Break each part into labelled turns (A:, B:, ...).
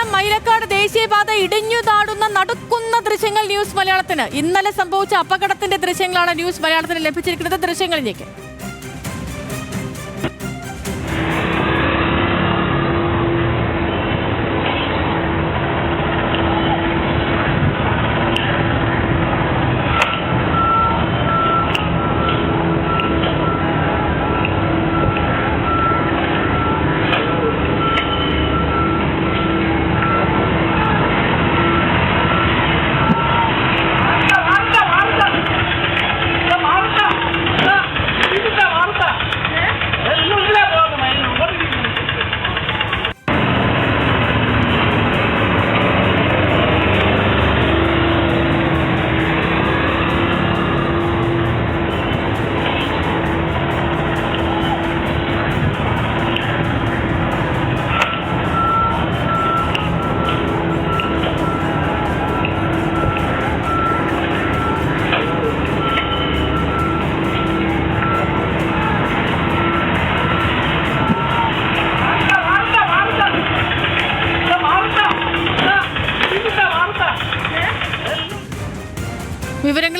A: കൊല്ലം മൈലക്കാട് ദേശീയപാത ഇടിഞ്ഞു താടുന്ന നടുക്കുന്ന ദൃശ്യങ്ങൾ ന്യൂസ് മലയാളത്തിന്. ഇന്നലെ സംഭവിച്ച അപകടത്തിന്റെ ദൃശ്യങ്ങളാണ് ന്യൂസ് മലയാളത്തിന് ലഭിച്ചിരിക്കുന്നത് ദൃശ്യങ്ങളിലേക്ക്.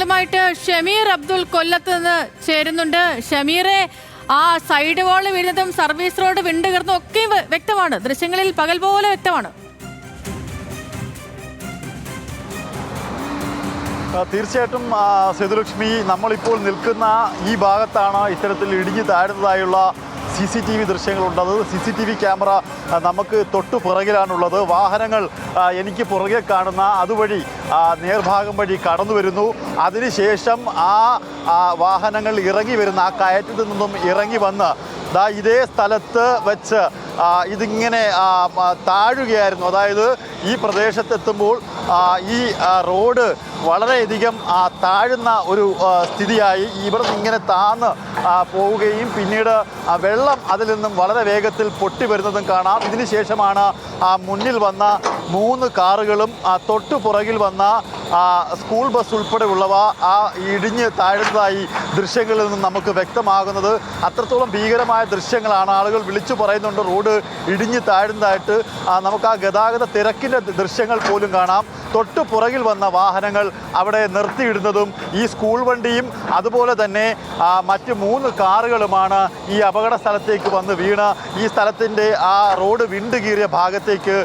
A: വിവരങ്ങളുമായിട്ട് ഷമീർ അബ്ദുൽ കൊല്ലത്ത് നിന്ന് ചേരുന്നുണ്ട്. ഷമീറെ ആ സൈഡ് വാൾ വീഴുന്നതും സർവീസ് റോഡ് വിണ്ട് കയറുന്നതും ഒക്കെ വ്യക്തമാണ്. ദൃശ്യങ്ങളിൽ പകൽ പോലെ വ്യക്തമാണ്.
B: തീർച്ചയായിട്ടും സേതുലക്ഷ്മി നമ്മളിപ്പോൾ നിൽക്കുന്ന ഈ ഭാഗത്താണ് ഇത്തരത്തിൽ ഇടിഞ്ഞു താഴുന്നതായുള്ള C C T V ദൃശ്യങ്ങളുണ്ടത്. C C T V camera നമുക്ക് തൊട്ടു പുറകിലാണുള്ളത്. വാഹനങ്ങൾ എനിക്ക് പുറകെ കാണുന്ന അതുവഴി നേർഭാഗം വഴി കടന്നു വരുന്നു. അതിനുശേഷം ആ വാഹനങ്ങൾ ഇറങ്ങി വരുന്ന ആ കയറ്റത്തിൽ നിന്നും ഇറങ്ങി വന്ന് ദാ ഇതേ സ്ഥലത്ത് വെച്ച് ഇതിങ്ങനെ താഴുകയായിരുന്നു. അതായത് ഈ പ്രദേശത്തെത്തുമ്പോൾ ഈ റോഡ് വളരെയധികം താഴ്ന്ന ഒരു സ്ഥിതിയായി. നിന്ന് ഇങ്ങനെ താന്ന് പോവുകയും പിന്നീട് വെള്ളം അതിൽ നിന്നും വളരെ വേഗത്തിൽ പൊട്ടി വരുന്നതും കാണാം. ഇതിനുശേഷമാണ് മുന്നിൽ വന്ന മൂന്ന് കാറുകളും തൊട്ടു പുറകിൽ വന്ന സ്കൂൾ ബസ് ഉൾപ്പെടെയുള്ളവ ആ ഇടിഞ്ഞ് താഴ്ന്നതായി ദൃശ്യങ്ങളിൽ നിന്നും നമുക്ക് വ്യക്തമാകുന്നത്. അത്രത്തോളം ഭീകരമായ ദൃശ്യങ്ങളാണ്. ആളുകൾ വിളിച്ചു പറയുന്നുണ്ട് റോഡ് ഇടിഞ്ഞ് താഴ്ന്നതായിട്ട്. നമുക്ക് ആ ഗതാഗത തിരക്കിന്റെ ദൃശ്യങ്ങൾ പോലും കാണാം. തൊട്ട് പുറകിൽ വന്ന വാഹനങ്ങൾ അവിടെ നിർത്തിയിടുന്നതും ഈ സ്കൂൾ വണ്ടിയും അതുപോലെ തന്നെ മറ്റ് മൂന്ന് കാറുകളുമാണ് ഈ അപകട സ്ഥലത്തേക്ക് വന്ന് വീണ്. ഈ സ്ഥലത്തിന്റെ ആ റോഡ് വിണ്ടുകീറിയ ഭാഗത്തേക്ക്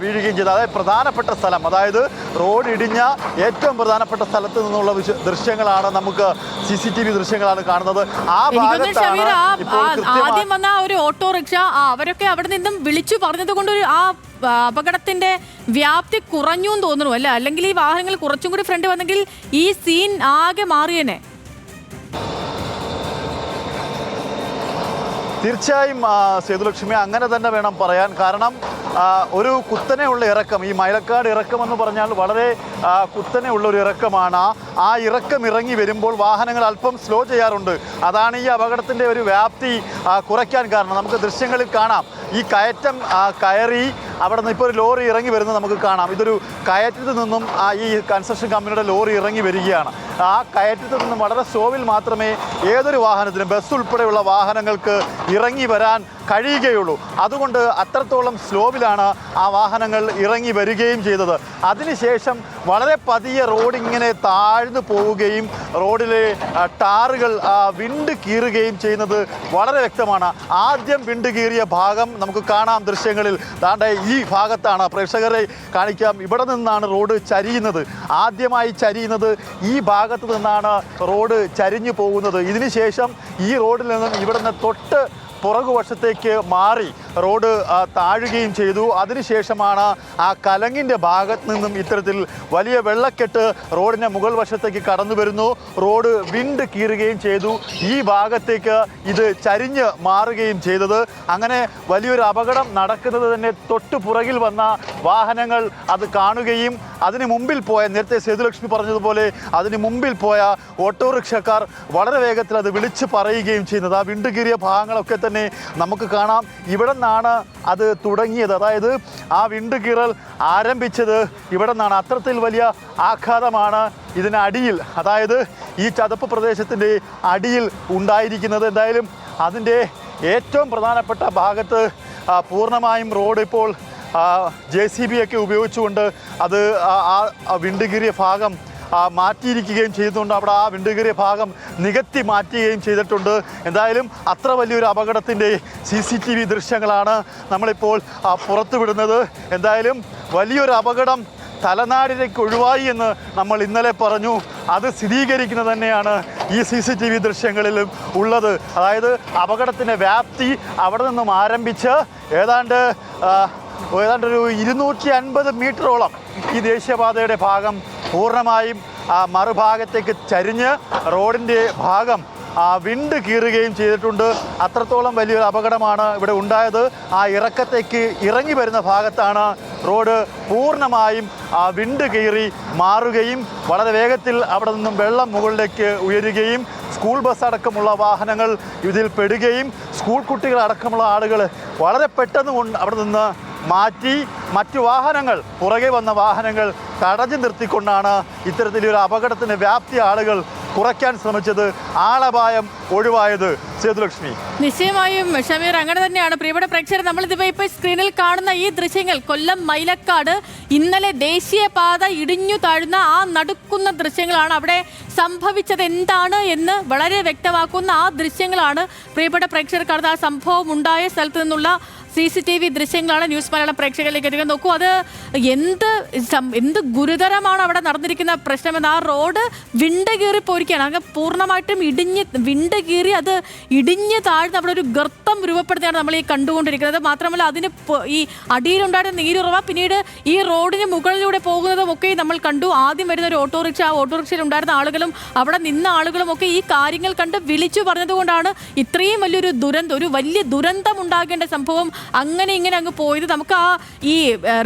B: വീഴുകയും ചെയ്തത് അതായത് പ്രധാനപ്പെട്ട സ്ഥലം. അതായത് റോഡ് ഇടിഞ്ഞ ഏറ്റവും പ്രധാനപ്പെട്ട സ്ഥലത്ത് നിന്നുള്ള ദൃശ്യങ്ങളാണ് നമുക്ക് സി സി ടി വി ദൃശ്യങ്ങളാണ് കാണുന്നത്. ആ ഭാഗത്താണ്
A: ആദ്യം വന്ന ഒരു ഓട്ടോറിക്ഷ അവരൊക്കെ അവിടെ നിന്നും വിളിച്ചു പറഞ്ഞത് കൊണ്ട് ഒരു ആ അപകടത്തിന്റെ വ്യാപ്തി കുറഞ്ഞു എന്ന് തോന്നുന്നു അല്ല? അല്ലെങ്കിൽ ഈ വാഹനങ്ങൾ കുറച്ചും കൂടി ഫ്രണ്ട് വന്നെങ്കിൽ ഈ സീൻ ആകെ മാറിയേനെ.
B: തീർച്ചയായും സേതുലക്ഷ്മി അങ്ങനെ തന്നെ വേണം പറയാൻ. കാരണം ഒരു കുത്തനെയുള്ള ഇറക്കം ഈ മൈലക്കാട് ഇറക്കം എന്ന് പറഞ്ഞാൽ വളരെ കുത്തനെയുള്ള ഒരു ഇറക്കമാണ്. ആ ഇറക്കം ഇറങ്ങി വരുമ്പോൾ വാഹനങ്ങൾ അല്പം സ്ലോ ചെയ്യാറുണ്ട്. അതാണ് ഈ അപകടത്തിന്റെ ഒരു വ്യാപ്തി കുറയ്ക്കാൻ കാരണം. നമുക്ക് ദൃശ്യങ്ങളിൽ കാണാം. ഈ കയറ്റം കയറി അവിടെ നിന്ന് ഇപ്പോൾ ഒരു ലോറി ഇറങ്ങി വരുന്നത് നമുക്ക് കാണാം. ഇതൊരു കയറ്റത്തിൽ നിന്നും ആ, ഈ കൺസ്ട്രക്ഷൻ കമ്പനിയുടെ ലോറി ഇറങ്ങി വരികയാണ്. ആ കയറ്റത്തിൽ നിന്നും വളരെ സ്ലോവിൽ മാത്രമേ ഏതൊരു വാഹനത്തിനും ബസ് ഉൾപ്പെടെയുള്ള വാഹനങ്ങൾക്ക് ഇറങ്ങി വരാൻ കഴിയുകയുള്ളൂ. അതുകൊണ്ട് അത്രത്തോളം സ്ലോവിലാണ് ആ വാഹനങ്ങൾ ഇറങ്ങി വരികയും ചെയ്തത്. അതിനുശേഷം വളരെ പതിയെ റോഡ് ഇങ്ങനെ താഴ്ന്നു പോവുകയും റോഡിലെ ടാറുകൾ വിണ്ട് കീറുകയും ചെയ്യുന്നത് വളരെ വ്യക്തമാണ്. ആദ്യം വിണ്ട് കീറിയ ഭാഗം നമുക്ക് കാണാം ദൃശ്യങ്ങളിൽ. താണ്ട ഈ ഭാഗത്താണ് പ്രേക്ഷകരെ കാണിക്കാം. ഇവിടെ നിന്നാണ് റോഡ് ചരിയുന്നത്. ആദ്യമായി ചരിയുന്നത് ഈ ഭാഗത്ത് നിന്നാണ് റോഡ് ചരിഞ്ഞു പോകുന്നത്. ഇതിനുശേഷം ഈ റോഡിൽ നിന്നും ഇവിടുന്ന് തൊട്ട് പുറകുവശത്തേക്ക് മാറി. റോഡ് താഴുകയും ചെയ്തു. അതിനുശേഷമാണ് ആ കലങ്ങിന്റെ ഭാഗത്ത് നിന്നും ഇത്തരത്തിൽ വലിയ വെള്ളക്കെട്ട് റോഡിന്റെ മുകൾ വശത്തേക്ക് കടന്നു വരുന്നു. റോഡ് വിണ്ട് കീറുകയും ചെയ്തു. ഈ ഭാഗത്തേക്ക് ഇത് ചരിഞ്ഞ് മാറുകയും ചെയ്തത്. അങ്ങനെ വലിയൊരു അപകടം നടക്കുന്നത് തന്നെ തൊട്ടു പുറകിൽ വന്ന വാഹനങ്ങൾ അത് കാണുകയും അതിന് മുമ്പിൽ പോയ നേരത്തെ സേതുലക്ഷ്മി പറഞ്ഞതുപോലെ അതിന് മുമ്പിൽ പോയ ഓട്ടോറിക്ഷക്കാർ വളരെ വേഗത്തിൽ അത് വിളിച്ച് പറയുകയും ചെയ്യുന്നത്. ആ വിണ്ടുകീറിയ ഭാഗങ്ങളൊക്കെ തന്നെ നമുക്ക് കാണാം. ഇവിടെ നിന്നാണ് അത് തുടങ്ങിയത്. അതായത് ആ വിണ്ടുകീറൽ ആരംഭിച്ചത് ഇവിടെ നിന്നാണ്. അത്തരത്തിൽ വലിയ ആഘാതമാണ് ഇതിനടിയിൽ അതായത് ഈ ചതുപ്പ് പ്രദേശത്തിന്റെ അടിയിൽ ഉണ്ടായിരിക്കുന്നത്. എന്തായാലും അതിന്റെ ഏറ്റവും പ്രധാനപ്പെട്ട ഭാഗത്ത് പൂർണമായും റോഡ് ഇപ്പോൾ ജെ സി ബി ഒക്കെ ഉപയോഗിച്ചുകൊണ്ട് അത് ആ- വിണ്ടുകീറിയ ഭാഗം മാറ്റിയിരിക്കുകയും ചെയ്തുകൊണ്ട് അവിടെ ആ വിണ്ടുകീറിയ ഭാഗം നികത്തി മാറ്റുകയും ചെയ്തിട്ടുണ്ട്. എന്തായാലും അത്ര വലിയൊരു അപകടത്തിന്റെ സി സി ടി വി ദൃശ്യങ്ങളാണ് നമ്മളിപ്പോൾ പുറത്തുവിടുന്നത്. എന്തായാലും വലിയൊരു അപകടം തലനാടിലേക്ക് ഒഴിവായി എന്ന് നമ്മൾ ഇന്നലെ പറഞ്ഞു. അത് സ്ഥിരീകരിക്കുന്നത് തന്നെയാണ് ഈ സി സി ടി വി ദൃശ്യങ്ങളിലും ഉള്ളത്. അതായത് അപകടത്തിന്റെ വ്യാപ്തി അവിടെ നിന്നും ആരംഭിച്ച് ഏതാണ്ട് ഏതാണ്ട് ഒരു ഇരുന്നൂറ്റി അൻപത് മീറ്ററോളം ഈ ദേശീയപാതയുടെ ഭാഗം പൂർണമായും ആ, മറുഭാഗത്തേക്ക് ചരിഞ്ഞ് റോഡിന്റെ ഭാഗം വിണ്ട് കീറുകയും ചെയ്തിട്ടുണ്ട്. അത്രത്തോളം വലിയൊരു അപകടമാണ് ഇവിടെ ഉണ്ടായത്. ആ ഇറക്കത്തേക്ക് ഇറങ്ങി വരുന്ന ഭാഗത്താണ് റോഡ് പൂർണമായും വിണ്ട് കീറി മാറുകയും വളരെ വേഗത്തിൽ അവിടെ നിന്നും വെള്ളം മുകളിലേക്ക് ഉയരുകയും സ്കൂൾ ബസ് അടക്കമുള്ള വാഹനങ്ങൾ ഇതിൽ പെടുകയും സ്കൂൾ കുട്ടികളടക്കമുള്ള ആളുകൾ വളരെ പെട്ടെന്ന് അവിടെ നിന്ന് മാറ്റി മറ്റു വാഹനങ്ങൾ പുറകെ വന്ന വാഹനങ്ങൾ തടഞ്ഞു നിർത്തിക്കൊണ്ടാണ് ഇത്തരത്തിലൊരു അപകടത്തിന്റെ വ്യാപ്തി ആളുകൾ കുറയ്ക്കാൻ ശ്രമിച്ചത് ആളപായം ഒഴിവായത്. സേതുലക്ഷ്മി
A: നിശ്ചയമായും ഷമീർ അങ്ങനെ തന്നെയാണ്. പ്രിയപ്പെട്ട പ്രേക്ഷകർ നമ്മളിതിപ്പോ ഇപ്പൊ സ്ക്രീനിൽ കാണുന്ന ഈ ദൃശ്യങ്ങൾ കൊല്ലം മൈലക്കാട് ഇന്നലെ ദേശീയപാത ഇടിഞ്ഞു താഴ്ന്ന ആ നടുക്കുന്ന ദൃശ്യങ്ങളാണ് അവിടെ സംഭവിച്ചത്. എന്താണ് എന്ന് വളരെ വ്യക്തമാക്കുന്ന ആ ദൃശ്യങ്ങളാണ് പ്രിയപ്പെട്ട പ്രേക്ഷകർ കാണുന്ന ആ സംഭവം ഉണ്ടായ സ്ഥലത്ത് നിന്നുള്ള സി സി ടി വി ദൃശ്യങ്ങളാണ് ന്യൂസ് മലയാളം പ്രേക്ഷകരിലേക്ക് എത്തിക്കാൻ നോക്കൂ അത് എന്ത് എന്ത് ഗുരുതരമാണ് അവിടെ നടന്നിരിക്കുന്ന പ്രശ്നമെന്ന് ആ റോഡ് വിണ്ട് കീറി പോയിരിക്കുകയാണ് അങ്ങ് പൂർണമായിട്ടും ഇടിഞ്ഞ് വിണ്ട് കീറി അത് ഇടിഞ്ഞ് താഴ്ന്ന് അവിടെ ഒരു ഗർത്തം രൂപപ്പെടുത്തിയാണ് നമ്മൾ ഈ കണ്ടുകൊണ്ടിരിക്കുന്നത്. മാത്രമല്ല അതിന് ഈ അടിയിലുണ്ടായിരുന്ന നീരുറവ പിന്നീട് ഈ റോഡിന് മുകളിലൂടെ പോകുന്നതും ഒക്കെ നമ്മൾ കണ്ടു. ആദ്യം വരുന്ന ഒരു ഓട്ടോറിക്ഷ ആ ഓട്ടോറിക്ഷയിൽ ഉണ്ടായിരുന്ന ആളുകളും അവിടെ നിന്ന ആളുകളും ഒക്കെ ഈ കാര്യങ്ങൾ കണ്ട് വിളിച്ചു പറഞ്ഞതുകൊണ്ടാണ് ഇത്രയും വലിയൊരു ദുരന്തം ഒരു വലിയ ദുരന്തം ഉണ്ടാകേണ്ട സംഭവം അങ്ങനെ ഇങ്ങനെ അങ്ങ് പോയത്. നമുക്ക് ആ ഈ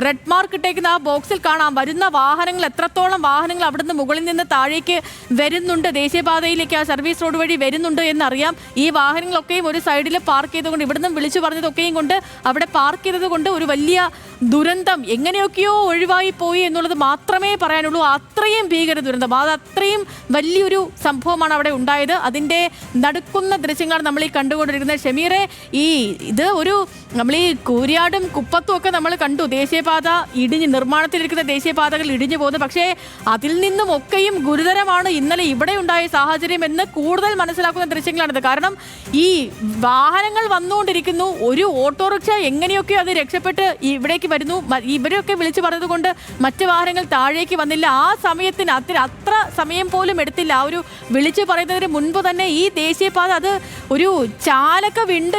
A: റെഡ് മാർക്ക് ഇട്ടേക്കുന്ന ആ ബോക്സിൽ കാണാം. വരുന്ന വാഹനങ്ങൾ എത്രത്തോളം വാഹനങ്ങൾ അവിടുന്ന് മുകളിൽ നിന്ന് താഴേക്ക് വരുന്നുണ്ട്. ദേശീയപാതയിലേക്ക് ആ സർവീസ് റോഡ് വഴി വരുന്നുണ്ട് എന്നറിയാം. ഈ വാഹനങ്ങളൊക്കെയും ഒരു സൈഡിൽ പാർക്ക് ചെയ്തുകൊണ്ട് ഇവിടുന്ന് വിളിച്ചു പറഞ്ഞതൊക്കെയും കൊണ്ട് അവിടെ പാർക്ക് ചെയ്തത് കൊണ്ട് ഒരു വലിയ ദുരന്തം എങ്ങനെയൊക്കെയോ ഒഴിവായി പോയി എന്നുള്ളത് മാത്രമേ പറയാനുള്ളൂ. അത്രയും ഭീകര ദുരന്തം. അത് അത്രയും വലിയൊരു സംഭവമാണ് അവിടെ ഉണ്ടായത്. അതിന്റെ നടുക്കുന്ന ദൃശ്യങ്ങളാണ് നമ്മൾ ഈ കണ്ടുകൊണ്ടിരിക്കുന്നത് ഷമീറെ ഈ ഇത് ഒരു നമ്മൾ ഈ കൂരിയാടും കുപ്പത്തും ഒക്കെ നമ്മൾ കണ്ടു. ദേശീയപാത ഇടിഞ്ഞ് നിർമ്മാണത്തിലിരിക്കുന്ന ദേശീയപാതകൾ ഇടിഞ്ഞു പോകുന്നു പക്ഷേ അതിൽ നിന്നും ഒക്കെയും ഗുരുതരമാണ് ഇന്നലെ ഇവിടെ ഉണ്ടായ സാഹചര്യം എന്ന് കൂടുതൽ മനസ്സിലാക്കുന്ന ദൃശ്യങ്ങളാണിത്. കാരണം ഈ വാഹനങ്ങൾ വന്നുകൊണ്ടിരിക്കുന്നു. ഒരു ഓട്ടോറിക്ഷ എങ്ങനെയൊക്കെയോ അത് രക്ഷപ്പെട്ട് ഇവിടേക്ക് വരുന്നു? ഇവരൊക്കെ വിളിച്ചു പറഞ്ഞതുകൊണ്ട് മറ്റ് വാഹനങ്ങൾ താഴേക്ക് വന്നില്ല. ആ സമയത്തിന് അത്ര അത്ര സമയം പോലും എടുത്തില്ല. ആ ഒരു വിളിച്ചു പറയുന്നതിന് മുൻപ് തന്നെ ഈ ദേശീയപാത അത് ഒരു ചാലക വിണ്ട്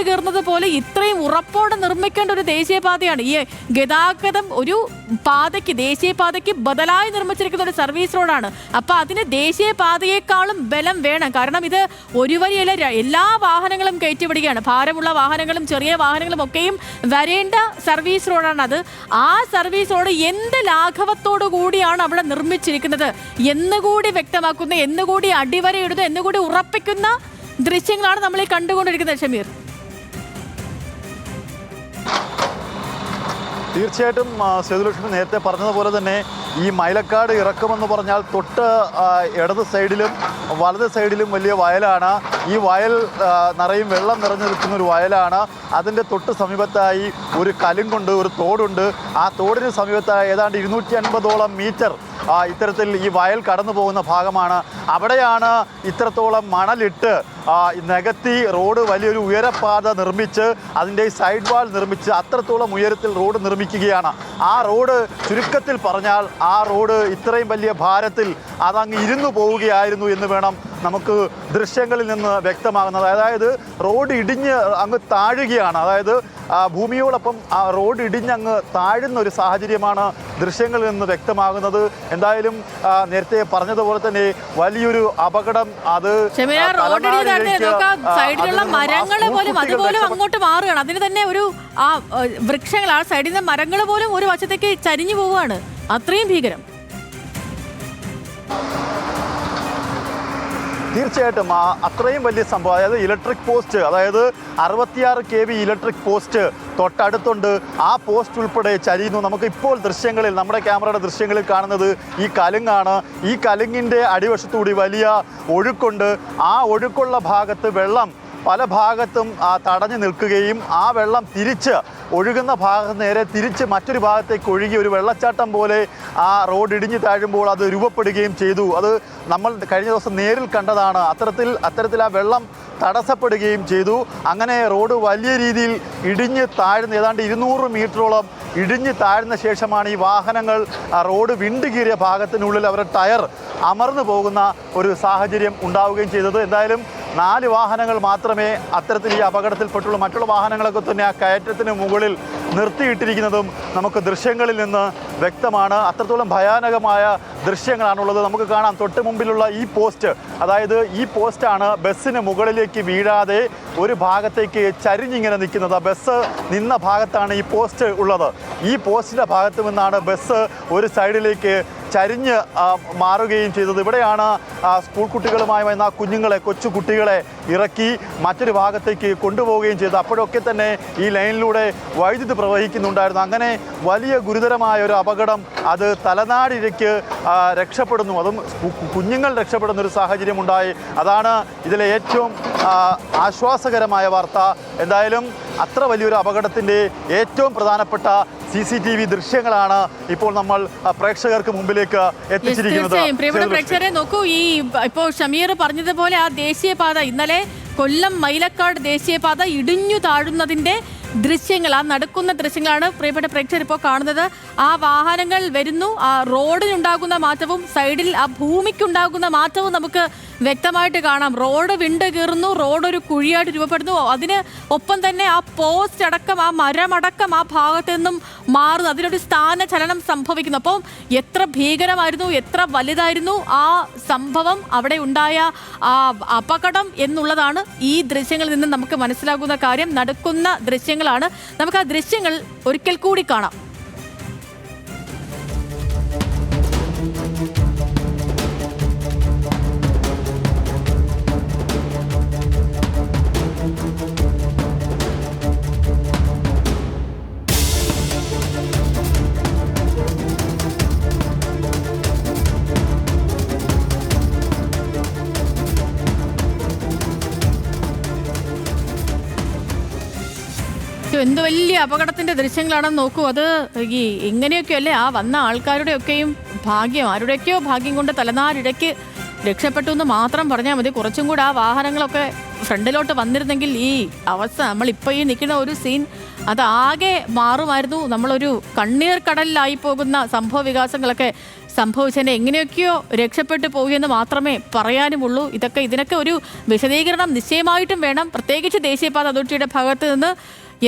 A: പോലെ ഇത്രയും ഉറപ്പോടെ നിർമ്മിക്കേണ്ട ഒരു ദേശീയപാതയാണ്. ഈ ഗതാഗതം ഒരു പാതയ്ക്ക് ദേശീയപാതയ്ക്ക് ബദലായി നിർമ്മിച്ചിരിക്കുന്ന ഒരു സർവീസ് റോഡാണ്. അപ്പോൾ അതിന് ദേശീയപാതയേക്കാളും ബലം വേണം. കാരണം ഇത് ഒരു വരിയല്ല എല്ലാ വാഹനങ്ങളും കയറ്റിവിടുകയാണ്. ഭാരമുള്ള വാഹനങ്ങളും ചെറിയ വാഹനങ്ങളും ഒക്കെയും വരേണ്ട സർവീസ് റോഡാണ് അത്. ആ സർവീസ് റോഡ് എന്ത് ലാഘവത്തോടു കൂടിയാണ് അവിടെ നിർമ്മിച്ചിരിക്കുന്നത്? എന്നുകൂടി വ്യക്തമാക്കുന്ന എന്നുകൂടി അടിവരയിടുന്ന എന്നുകൂടി ഉറപ്പിക്കുന്ന ദൃശ്യങ്ങളാണ് നമ്മൾ ഈ കണ്ടുകൊണ്ടിരിക്കുന്നത് ഷമീർ.
B: തീർച്ചയായിട്ടും സേതുലക്ഷ്മി നേരത്തെ പറഞ്ഞതുപോലെ തന്നെ ഈ മൈലക്കാട് ഇറക്കുമെന്ന് പറഞ്ഞാൽ തൊട്ട് ഇടത് സൈഡിലും വലത് സൈഡിലും വലിയ വയലാണ്. ഈ വയൽ നിറയും വെള്ളം നിറഞ്ഞു നിൽക്കുന്ന ഒരു വയലാണ്. അതിന്റെ തൊട്ട് സമീപത്തായി ഒരു കലുങ്കുണ്ട് ഒരു തോടുണ്ട്. ആ തോടിന് സമീപത്തായി ഏതാണ്ട് ഇരുന്നൂറ്റി അൻപതോളം മീറ്റർ ഇത്തരത്തിൽ ഈ വയൽ കടന്നു പോകുന്ന ഭാഗമാണ്. അവിടെയാണ് ഇത്രത്തോളം മണലിട്ട് നികത്തി റോഡ് വലിയൊരു ഉയരപ്പാത നിർമ്മിച്ച് അതിന്റെ സൈഡ് വാൾ നിർമ്മിച്ച് അത്രത്തോളം ഉയരത്തിൽ റോഡ് നിർമ്മിക്കുകയാണ്. ആ റോഡ് ചുരുക്കത്തിൽ പറഞ്ഞാൽ ആ റോഡ് ഇത്രയും വലിയ ഭാരത്തിൽ അതങ്ങ് ഇരുന്നു പോവുകയായിരുന്നു എന്ന് വേണം നമുക്ക് ദൃശ്യങ്ങളിൽ നിന്ന് വ്യക്തമാകുന്നത്. അതായത് റോഡ് ഇടിഞ്ഞ് അങ്ങ് താഴുകയാണ്. അതായത് ഭൂമിയോടൊപ്പം ആ റോഡ് ഇടിഞ്ഞങ്ങ് താഴുന്ന ഒരു സാഹചര്യമാണ് ദൃശ്യങ്ങളിൽ നിന്ന് വ്യക്തമാകുന്നത്. എന്തായാലും നേരത്തെ പറഞ്ഞതുപോലെ തന്നെ വലിയൊരു അപകടം അത്
A: സൈഡിലുള്ള മരങ്ങൾ പോലും അതുപോലും അങ്ങോട്ട് മാറുകയാണ്. അതിന് തന്നെ ഒരു ആ വൃക്ഷങ്ങൾ ആ സൈഡിൽ നിന്ന് മരങ്ങൾ പോലും ഒരു വശത്തേക്ക് ചരിഞ്ഞു പോവുകയാണ്. അത്രയും ഭീകരം.
B: തീർച്ചയായിട്ടും അത്രയും വലിയ സംഭവം അതായത് ഇലക്ട്രിക് പോസ്റ്റ് അതായത് അറുപത്തിയാറ് കെ വി ഇലക്ട്രിക് പോസ്റ്റ് തൊട്ടടുത്തുണ്ട്. ആ പോസ്റ്റ് ഉൾപ്പെടെ ചരിയുന്നു. നമുക്ക് ഇപ്പോൾ ദൃശ്യങ്ങളിൽ നമ്മുടെ ക്യാമറയുടെ ദൃശ്യങ്ങളിൽ കാണുന്നത് ഈ കലുങ്ങാണ്. ഈ കലുങ്ങിന്റെ അടിവശത്തുകൂടി വലിയ ഒഴുക്കുണ്ട്. ആ ഒഴുക്കുള്ള ഭാഗത്ത് വെള്ളം പല ഭാഗത്തും തടഞ്ഞു നിൽക്കുകയും ആ വെള്ളം തിരിച്ച് ഒഴുകുന്ന ഭാഗത്ത് നേരെ തിരിച്ച് മറ്റൊരു ഭാഗത്തേക്ക് ഒഴുകി ഒരു വെള്ളച്ചാട്ടം പോലെ ആ റോഡ് ഇടിഞ്ഞു താഴുമ്പോൾ അത് രൂപപ്പെടുകയും ചെയ്തു. അത് നമ്മൾ കഴിഞ്ഞ ദിവസം നേരിൽ കണ്ടതാണ്. അത്തരത്തിൽ അത്തരത്തിൽ ആ വെള്ളം തടസ്സപ്പെടുകയും ചെയ്തു. അങ്ങനെ റോഡ് വലിയ രീതിയിൽ ഇടിഞ്ഞ് താഴ്ന്ന് ഏതാണ്ട് ഇരുന്നൂറ് മീറ്ററോളം ഇടിഞ്ഞ് താഴ്ന്ന ശേഷമാണ് ഈ വാഹനങ്ങൾ റോഡ് വിണ്ടുകീറിയ ഭാഗത്തിനുള്ളിൽ അവരുടെ ടയർ അമർന്നു പോകുന്ന ഒരു സാഹചര്യം ഉണ്ടാവുകയും ചെയ്തത്. എന്തായാലും നാല് വാഹനങ്ങൾ മാത്രമേ അത്തരത്തിൽ ഈ അപകടത്തിൽപ്പെട്ടുള്ളൂ. മറ്റുള്ള വാഹനങ്ങളൊക്കെ തന്നെ ആ കയറ്റത്തിന് മുകളിൽ നിർത്തിയിട്ടിരിക്കുന്നതും നമുക്ക് ദൃശ്യങ്ങളിൽ നിന്ന് വ്യക്തമാണ്. അത്രത്തോളം ഭയാനകമായ ദൃശ്യങ്ങളാണുള്ളത്. നമുക്ക് കാണാം തൊട്ട് മുമ്പിലുള്ള ഈ പോസ്റ്റ് അതായത് ഈ പോസ്റ്റാണ് ബസ്സിന് മുകളിലേക്ക് വീഴാതെ ഒരു ഭാഗത്തേക്ക് ചരിഞ്ഞിങ്ങനെ നിൽക്കുന്നത്. ബസ് നിന്ന ഭാഗത്താണ് ഈ പോസ്റ്റ് ഉള്ളത്. ഈ പോസ്റ്റിന്റെ ഭാഗത്തു നിന്നാണ് ബസ് ഒരു സൈഡിലേക്ക് ചരിഞ്ഞ് മാറുകയും ചെയ്തത്. ഇവിടെയാണ് സ്കൂൾ കുട്ടികളുമായി വന്ന കുഞ്ഞുങ്ങളെ കൊച്ചു കുട്ടികളെ ഇറക്കി മറ്റൊരു ഭാഗത്തേക്ക് കൊണ്ടുപോവുകയും ചെയ്തു അപ്പോഴൊക്കെ തന്നെ ഈ ലൈനിലൂടെ വൈദ്യുതി പ്രവഹിക്കുന്നുണ്ടായിരുന്നു. അങ്ങനെ വലിയ ഗുരുതരമായ ഒരു അപകടം അത് തലനാടിരയ്ക്ക് രക്ഷപ്പെടുന്നു. അതും കുഞ്ഞുങ്ങൾ രക്ഷപ്പെടുന്ന ഒരു സാഹചര്യം ഉണ്ടായി അതാണ് ഇതിലെ ഏറ്റവും ആശ്വാസകരമായ വാർത്ത. എന്തായാലും അത്ര വലിയൊരു അപകടത്തിന്റെ ഏറ്റവും പ്രധാനപ്പെട്ട സി സി ടി വി ദൃശ്യങ്ങളാണ് ഇപ്പോൾ നമ്മൾ പ്രേക്ഷകർക്ക് മുമ്പിലേക്ക് എത്തിച്ചിരിക്കുന്നത്.
A: പ്രേക്ഷകരെ നോക്കൂ ഈ ഇപ്പോൾ ഷമീർ പറഞ്ഞതുപോലെ ആ ദേശീയപാത ഇന്നലെ കൊല്ലം മൈലക്കാട് ദേശീയപാത ഇടിഞ്ഞു താഴുന്നതിന്റെ ദൃശ്യങ്ങൾ ആ നടക്കുന്ന ദൃശ്യങ്ങളാണ് പ്രിയപ്പെട്ട പ്രേക്ഷകർ ഇപ്പോൾ കാണുന്നത്. ആ വാഹനങ്ങൾ വരുന്നു ആ റോഡിനുണ്ടാകുന്ന മാറ്റവും സൈഡിൽ ആ ഭൂമിക്കുണ്ടാകുന്ന മാറ്റവും നമുക്ക് വ്യക്തമായിട്ട് കാണാം. റോഡ് വിണ്ട് കീറുന്നു റോഡ് ഒരു കുഴിയായിട്ട് രൂപപ്പെടുന്നു. അതിന് ഒപ്പം തന്നെ ആ പോസ്റ്റ് അടക്കം ആ മരമടക്കം ആ ഭാഗത്തു നിന്നും മാറുന്നു. അതിനൊരു സ്ഥാന ചലനം സംഭവിക്കുന്നു. അപ്പം എത്ര ഭീകരമായിരുന്നു എത്ര വലുതായിരുന്നു ആ സംഭവം അവിടെ ഉണ്ടായ ആ അപകടം എന്നുള്ളതാണ് ഈ ദൃശ്യങ്ങളിൽ നിന്ന് നമുക്ക് മനസ്സിലാകുന്ന കാര്യം. നടക്കുന്ന ദൃശ്യങ്ങളാണ്. നമുക്ക് ആ ദൃശ്യങ്ങൾ ഒരിക്കൽ കൂടി കാണാം. എന്ത് വലിയ അപകടത്തിന്റെ ദൃശ്യങ്ങളാണെന്ന് നോക്കൂ. അത് ഈ ഇങ്ങനെയൊക്കെ അല്ലേ ആ വന്ന ആൾക്കാരുടെയൊക്കെയും ഭാഗ്യം ആരുടെയൊക്കെയോ ഭാഗ്യം കൊണ്ട് തലനാരിടയ്ക്ക് രക്ഷപ്പെട്ടു എന്ന് മാത്രം പറഞ്ഞാൽ മതി. കുറച്ചും കൂടെ ആ വാഹനങ്ങളൊക്കെ ഫ്രണ്ടിലോട്ട് വന്നിരുന്നെങ്കിൽ ഈ അവസ്ഥ നമ്മൾ ഇപ്പോൾ ഈ നിൽക്കുന്ന ഒരു സീൻ അത് അതാകെ മാറുമായിരുന്നു. നമ്മളൊരു കണ്ണീർ കടലിലായി പോകുന്ന സംഭവ വികാസങ്ങളൊക്കെ സംഭവിച്ചതിനെ എങ്ങനെയൊക്കെയോ രക്ഷപ്പെട്ടു പോകുമെന്ന് മാത്രമേ പറയാനുമുള്ളൂ. ഇതൊക്കെ ഇതിനൊക്കെ ഒരു വിശദീകരണം നിശ്ചയമായിട്ടും വേണം. പ്രത്യേകിച്ച് ദേശീയപാത അതോറിറ്റിയുടെ ഭാഗത്ത് നിന്ന്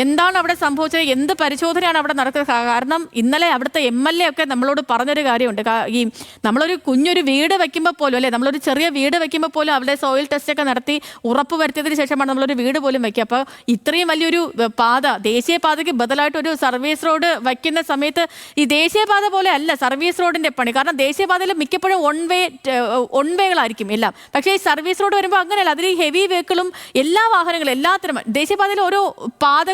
A: എന്താണ് അവിടെ സംഭവിച്ചത്? എന്ത് പരിശോധനയാണ് അവിടെ നടക്കുന്നത്? കാരണം ഇന്നലെ അവിടുത്തെ എം എൽ എ ഒക്കെ നമ്മളോട് പറഞ്ഞൊരു കാര്യമുണ്ട്. ഈ നമ്മളൊരു കുഞ്ഞൊരു വീട് വെക്കുമ്പോൾ പോലും അല്ലേ? നമ്മളൊരു ചെറിയ വീട് വെക്കുമ്പോൾ പോലും അവിടെ സോയിൽ ടെസ്റ്റ് ഒക്കെ നടത്തി ഉറപ്പ് വരുത്തിയതിന് ശേഷമാണ് നമ്മളൊരു വീട് പോലും വെക്കുക അപ്പോൾ ഇത്രയും വലിയൊരു പാത ദേശീയപാതയ്ക്ക് ബദലായിട്ട് ഒരു സർവീസ് റോഡ് വയ്ക്കുന്ന സമയത്ത് ഈ ദേശീയപാത പോലെ അല്ല സർവീസ് റോഡിന്റെ പണി. കാരണം ദേശീയപാതയിൽ മിക്കപ്പോഴും ഓൺ വേ ഓൺ വേകളായിരിക്കും എല്ലാം. പക്ഷേ ഈ സർവീസ് റോഡ് വരുമ്പോൾ അങ്ങനെയല്ല. അതിൽ ഹെവി വെഹിക്കിളും എല്ലാ വാഹനങ്ങളും എല്ലാത്തരം ദേശീയപാതയിൽ ഓരോ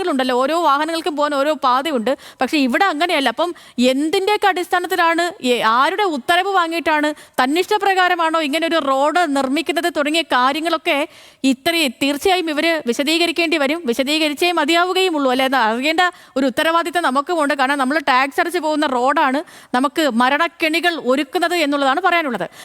A: പാതകളുണ്ടല്ലോ ഓരോ വാഹനങ്ങൾക്കും പോകാൻ ഓരോ പാതയുണ്ട്. പക്ഷേ ഇവിടെ അങ്ങനെയല്ല. അപ്പം എന്തിന്റെയൊക്കെ അടിസ്ഥാനത്തിലാണ് ആരുടെ ഉത്തരവ് വാങ്ങിയിട്ടാണ് തന്നിഷ്ടപ്രകാരമാണോ ഇങ്ങനെ ഒരു റോഡ് നിർമ്മിക്കുന്നത് തുടങ്ങിയ കാര്യങ്ങളൊക്കെ ഇത്രയും തീർച്ചയായും ഇവർ വിശദീകരിക്കേണ്ടി വരും. വിശദീകരിച്ചേ മതിയാവുകയും ഉള്ളൂ അല്ലെ അറിയേണ്ട ഒരു ഉത്തരവാദിത്തം നമുക്കുമുണ്ട് കാരണം നമ്മൾ ടാക്സ് അടച്ച് പോകുന്ന റോഡാണ് നമുക്ക് മരണക്കെണികൾ ഒരുക്കുന്നത് എന്നുള്ളതാണ് പറയാനുള്ളത്.